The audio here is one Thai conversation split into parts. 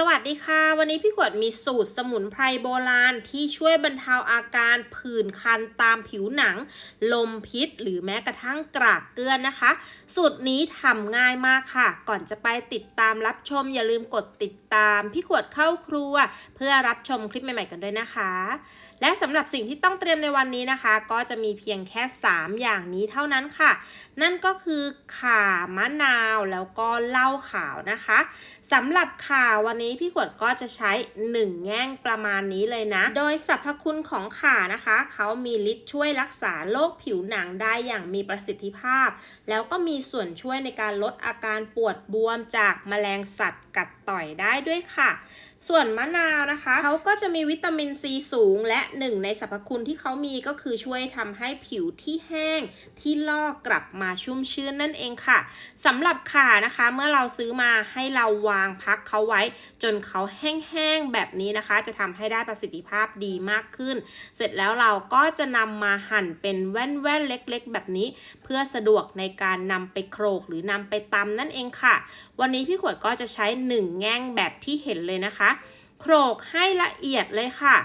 สวัสดีค่ะ วันนี้พี่ขวดมีสูตรสมุนไพรโบราณที่ช่วยบรรเทาอาการผื่นคันตามผิวหนัง ลมพิษ หรือแม้กระทั่งกรากเกลือนนะคะ สูตรนี้ทำง่ายมากค่ะ ก่อนจะไปติดตามรับชม อย่าลืมกดติดตามพี่ขวดเข้าครัว เพื่อรับชมคลิปใหม่ ๆ กันด้วยนะคะ และสำหรับสิ่งที่ต้องเตรียมในวันนี้นะคะ ก็จะมีเพียงแค่ 3 อย่างนี้เท่านั้นค่ะ นั่นก็คือข่ามะนาวแล้วก็เหล้าขาวนะคะสำหรับข่าวันนี้พี่ขวดก็จะใช้ 1 แง่งประมาณนี้เลยนะ โดยสรรพคุณของข่านะคะ เขามีฤทธิ์ช่วยรักษาโรคผิวหนังได้อย่างมีประสิทธิภาพ แล้วก็มีส่วนช่วยในการลดอาการปวดบวมจากแมลงสัตว์กัดต่อยได้ด้วยค่ะ ส่วนมะนาวนะคะ เขาก็จะมีวิตามินซีสูง และหนึ่งในสรรพคุณที่เขามีก็คือช่วยทำให้ผิวที่แห้ง ที่ลอกกลับมาชุ่มชื้นนั่นเองค่ะสำหรับข่านะคะ เมื่อเราซื้อมาให้เราวางพักเขาไว้จนเขาแห้งๆแบบนี้นะคะ จะทำให้ได้ประสิทธิภาพดีมากขึ้น เสร็จแล้วเราก็จะนำมาหั่นเป็นแว่นๆเล็กๆ แบบนี้ เพื่อสะดวกในการนำไปโคลกหรือนำไปตำนั่นเองค่ะ วันนี้พี่ขวดก็จะใช้1แง่งแบบที่เห็นเลยนะคะ โขลกให้ละเอียดเลยค่ะ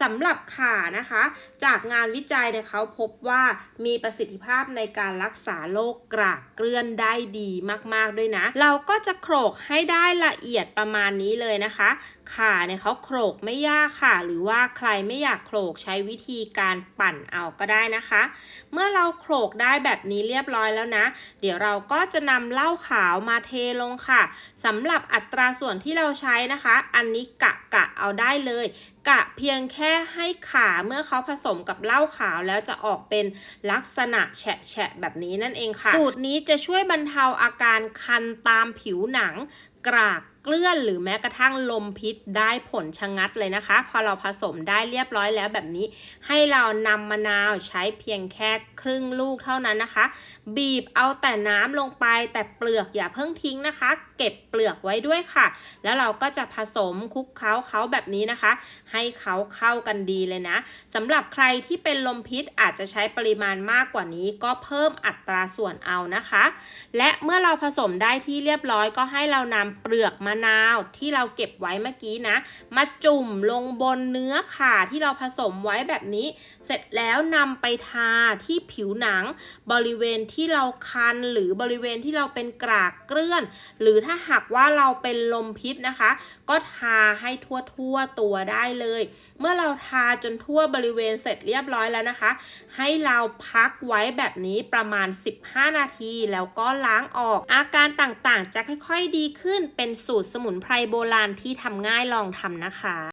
สำหรับข่านะคะ จากงานวิจัยเนี่ยเขาพบว่ามีประสิทธิภาพในการรักษาโรคกรากเกลื่อนได้ดีมากๆด้วยนะ เราก็จะโขลกให้ได้ละเอียดประมาณนี้เลยนะคะข่าเนี่ยเขาโขลกไม่ยากค่ะ หรือว่าใครไม่อยากโขลกใช้วิธีการปั่นเอาก็ได้นะคะ เมื่อเราโขลกได้แบบนี้เรียบร้อยแล้วนะ เดี๋ยวเราก็จะนำเหล้าขาวมาเทลงค่ะสำหรับอัตราส่วนที่เราใช้นะคะ อันนี้กะ กะเอาได้เลย กะเพียงแค่ให้ขาเมื่อเขาผสมกับเหล้าขาวแล้วจะออกเป็นลักษณะแฉะแฉะแบบนี้นั่นเองค่ะ สูตรนี้จะช่วยบรรเทาอาการคันตามผิวหนังกรากเกลื่อนหรือแม้กระทั่งลมพิษได้ผลชะงัดเลยนะคะ พอเราผสมได้เรียบร้อยแล้วแบบนี้ ให้เรานำมะนาวใช้เพียงแค่ครึ่งลูกเท่านั้นนะคะ บีบเอาแต่น้ำลงไปแต่เปลือกอย่าเพิ่งทิ้งนะคะ เก็บเปลือกไว้ด้วยค่ะ แล้วเราก็จะผสมคลุกเคล้าเขาแบบนี้นะคะให้เขาเข้ากันดีเลยนะสำหรับใครที่เป็นลมพิษอาจจะใช้ปริมาณมากกว่านี้ ก็เพิ่มอัตราส่วนเอานะคะ และเมื่อเราผสมได้ที่เรียบร้อยก็ให้เรานำเปลือกมะนาวที่เราเก็บไว้เมื่อกี้นะ มาจุ่มลงบนเนื้อขาที่เราผสมไว้แบบนี้ เสร็จแล้วนำไปทาที่ผิวหนัง บริเวณที่เราคันหรือบริเวณที่เราเป็นกรากเกลื่อน หรือถ้าหากว่าเราเป็นลมพิษนะคะ ก็ทาให้ทั่วทั่วตัวได้เลย เมื่อเราทาจนทั่วบริเวณเสร็จเรียบร้อยแล้วนะคะ ให้เราพักไว้แบบนี้ประมาณ 15 นาทีแล้วก็ล้างออก อาการต่างๆ จะค่อยๆดีขึ้นเป็นสูตรสมุนไพรโบราณที่ทำง่ายลองทำนะคะ